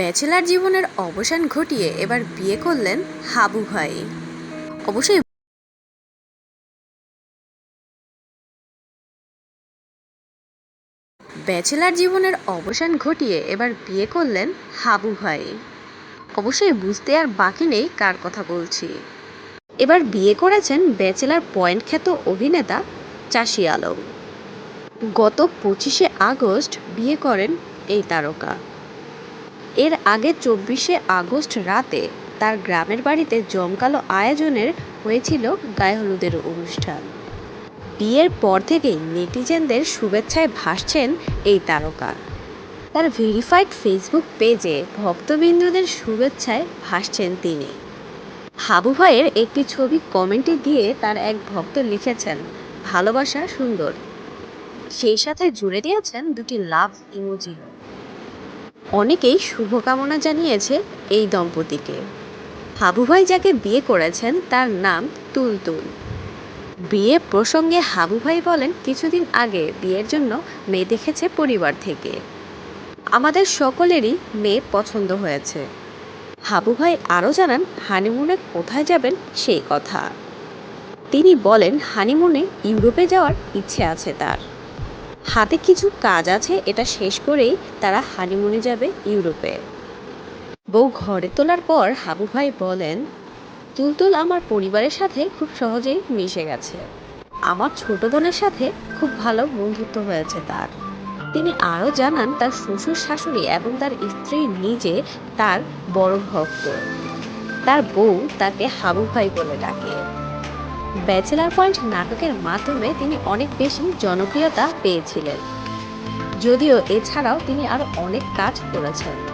Bachelor জীবনের অবসান ঘটিয়ে এবার বিয়ে করলেন হাবু ভাই। অবশ্যই ব্যাচেলার জীবনের অবসান ঘটিয়ে এবার বিয়ে করলেন হাবু ভাই। অবশ্যই বুঝতে আর বাকি নেই কার কথা বলছি। এবার বিয়ে করেছেন ব্যাচেলার পয়েন্ট খ্যাত অভিনেতা চাষি আলম। গত পঁচিশে আগস্ট বিয়ে করেন এই তারকা। এর আগে চব্বিশে আগস্ট রাতে তার গ্রামের বাড়িতে জমকালো আয়োজনের হয়েছিল গায়ে হলুদের অনুষ্ঠান। বিয়ের পর থেকেই নেটিজেনদের শুভেচ্ছায় ভাসছেন এই তারকা। তার ভেরিফাইড ফেসবুক পেজে ভক্তবৃন্দদের শুভেচ্ছায় ভাসছেন তিনি। হাবু ভাইয়ের একটি ছবি কমেন্টে দিয়ে তার এক ভক্ত লিখেছেন, ভালোবাসা সুন্দর। সেই সাথে জুড়ে দিয়েছেন দুটি লাভ ইমোজি। অনেকেই শুভকামনা জানিয়েছে এই দম্পতিকে। হাবু ভাই যাকে বিয়ে করেছেন, তার নাম তুলতুল। বিয়ে প্রসঙ্গে হাবু ভাই বলেন, কিছুদিন আগে বিয়ের জন্য মেয়ে দেখেছে পরিবার থেকে। আমাদের সকলেরই মেয়ে পছন্দ হয়েছে। হাবু ভাই আরও জানান, হানিমুনে কোথায় যাবেন সেই কথা। তিনি বলেন, হানিমুনে ইউরোপে যাওয়ার ইচ্ছে আছে তার। হাতে কিছু কাজ আছে, এটা শেষ করেই তারা হানিমুনে যাবে ইউরোপে। বউ ঘরে তোলার পর হাবু ভাই বলেন, তুলতুল আমার পরিবারের সাথে খুব সহজেই মিশে গেছে। আমার ছোট বোনের সাথে খুব ভালো বন্ধুত্ব হয়েছে তার। তিনি আরও জানান, তার শ্বশুর শাশুড়ি এবং তার স্ত্রী নিজে তার বড় ভক্ত। তার বউ তাকে হাবু ভাই বলে ডাকে। ব্যাচেলার পয়েন্ট নাটকের মাধ্যমে তিনি অনেক বেশি জনপ্রিয়তা পেয়েছিলেন। যদিও এছাড়াও তিনি আরও অনেক কাজ করেছেন।